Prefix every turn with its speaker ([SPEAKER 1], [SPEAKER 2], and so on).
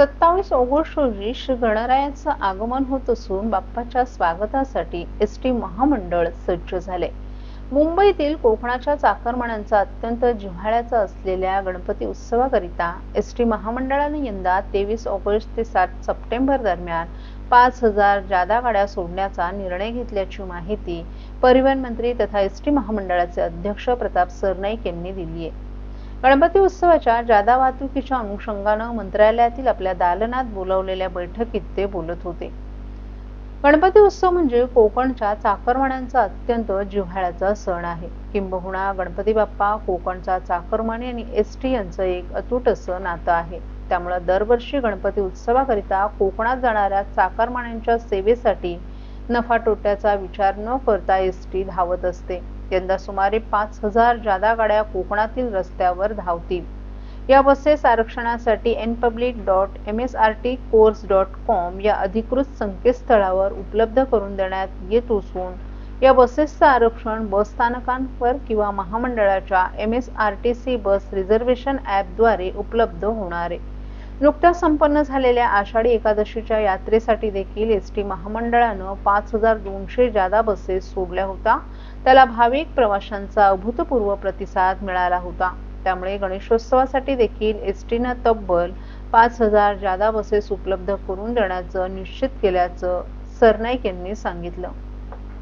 [SPEAKER 1] सत्तावीस ऑगस्ट रोजी श्री गणरायाचं आगमन होत असून बाप्पाच्या स्वागतासाठी एस टी महामंडळ सज्ज झाले. मुंबईतील कोकणाच्या चाकरमानांचा अत्यंत जिव्हाळ्याचा असलेल्या गणपती उत्सवाकरिता एस टी महामंडळाने यंदा तेवीस ऑगस्ट ते सात सप्टेंबर दरम्यान पाच हजार जादा गाड्या सोडण्याचा निर्णय घेतल्याची माहिती परिवहन मंत्री तथा एस टी महामंडळाचे अध्यक्ष प्रताप सरनाईक यांनी दिली आहे गणपती उत्सवाच्या जादा वाहतुकीच्या अनुषंगानं मंत्रालयातील आपल्या दालनात बोलावलेल्या बैठकीत ते बोलत होते. गणपती उत्सव म्हणजे कोकणच्या चाकरमान्यांचा अत्यंत जिव्हाळ्याचा सण आहे. किंबहुना गणपती बाप्पा कोकणचा चाकरमानी आणि एस टी यांचं एक अतूट असं नातं आहे. त्यामुळे दरवर्षी गणपती उत्सवाकरिता कोकणात जाणाऱ्या चाकरमान्यांच्या सेवेसाठी नफा तोट्याचा विचार न करता एस टी धावत असते. यंदा सुमारे पाच हजार जादा गाड्या कोकणातील रस्त्यावर धावतील. या बसेस आरक्षणासाठी N public dot M S R T course dot com या अधिकृत संकेतस्थळावर उपलब्ध करून देण्यात येत असून या बसेसचं आरक्षण बस स्थानकांवर किंवा महामंडळाच्या M S R T C bus reservation ॲपद्वारे उपलब्ध होणार आहे. नुकत्याच संपन्न झालेल्या आषाढी एकादशीच्या यात्रेसाठी देखील एस टी महामंडळानं पाच हजार दोनशे जादा बसेस सोडल्या होत्या. त्याला भाविक प्रवाशांचा अभूतपूर्व प्रतिसाद मिळाला होता. त्यामुळे गणेशोत्सवासाठी देखील एस टीनं तब्बल पाच हजार जादा बसेस उपलब्ध करून देण्याचं निश्चित केल्याचं सरनाईक यांनी सांगितलं.